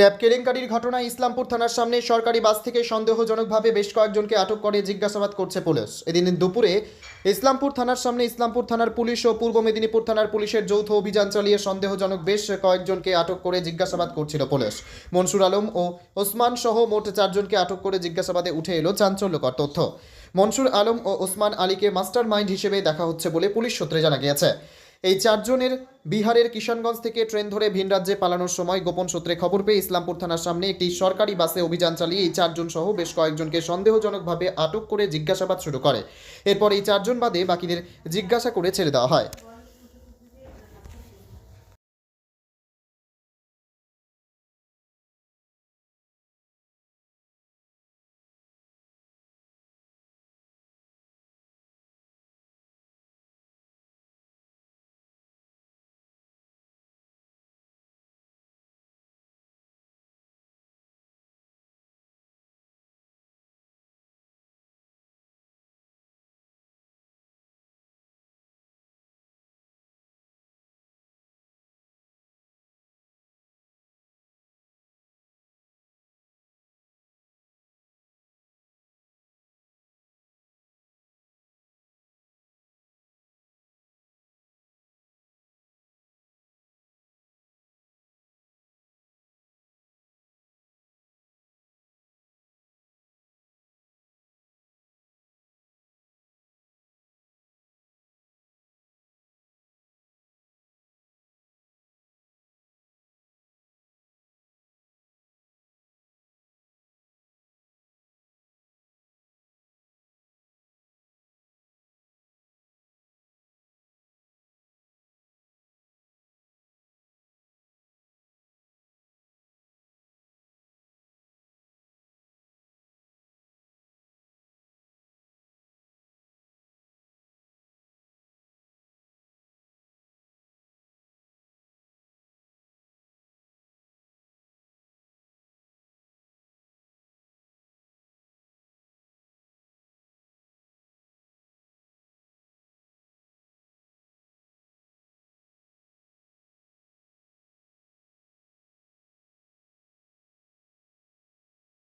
Tab কেলেঙ্কারির ঘটনায় ইসলামপুর থানার সামনে সরকারি বাস থেকে সন্দেহজনকভাবে বেশ কয়েকজনকে আটক করে জিজ্ঞাসাবাদ করছে পুলিশ। এদিন দুপুরে ইসলামপুর থানার সামনে ইসলামপুর থানার পুলিশ ও পূর্ব মেদিনীপুর থানার পুলিশের যৌথ অভিযান চালিয়ে সন্দেহজনক বেশ কয়েকজনকে আটক করে জিজ্ঞাসাবাদ করছিল পুলিশ। মনসুর আলম ও ওসমান সহ মোট চারজনকে আটক করে জিজ্ঞাসাবাদে উঠে এলো চাঞ্চল্যকর তথ্য। মনসুর আলম ও ওসমান আলীকে মাস্টার মাইন্ড হিসেবে দেখা হচ্ছে বলে পুলিশ সূত্রে জানা গিয়েছে। এই চারজনের বিহারের কিষানগঞ্জ থেকে ট্রেন ধরে ভিন রাজ্যে পালানোর সময় গোপন সূত্রে খবর পেয়ে ইসলামপুর থানার সামনে একটি সরকারি বাসে অভিযান চালিয়ে এই চারজন সহ বেশ কয়েকজনকে সন্দেহজনকভাবে আটক করে জিজ্ঞাসাবাদ শুরু করে। এরপর এই চারজন বাদে বাকিদের জিজ্ঞাসা করে ছেড়ে দেওয়া হয়।